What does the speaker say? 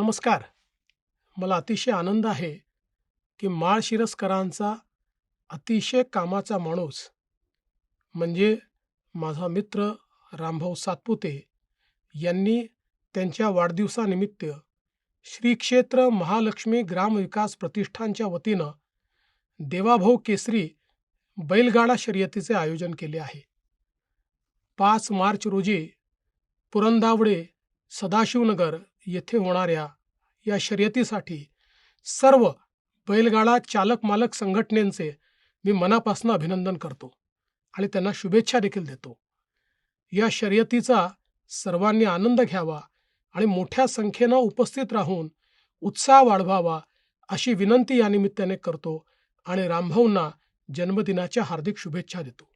नमस्कार. मला अतिशय आनंद आहे की माळशिरसकरांचा अतिशय कामाचा माणूस म्हणजे माझा मित्र रामभाऊ सातपुते यांनी त्यांच्या वाढदिवसानिमित्त श्री क्षेत्र महालक्ष्मी ग्रामविकास प्रतिष्ठानच्या वतीनं देवाभाऊ केसरी बैलगाडा शर्यतीचे आयोजन केले आहे. पाच मार्च रोजी पुरंदावडे सदाशिवनगर येथे होणाऱ्या या शर्यतीसाठी सर्व बैलगाडा चालक मालक संघटनेचे मी मनापासून अभिनंदन करतो आणि त्यांना शुभेच्छा देखील देतो. या शर्यतीचा सर्वांनी आनंद घ्यावा आणि मोठ्या संख्येनं उपस्थित राहून उत्साह वाढवावा अशी विनंती या निमित्ताने करतो आणि रामभाऊंना जन्मदिनाच्या हार्दिक शुभेच्छा देतो.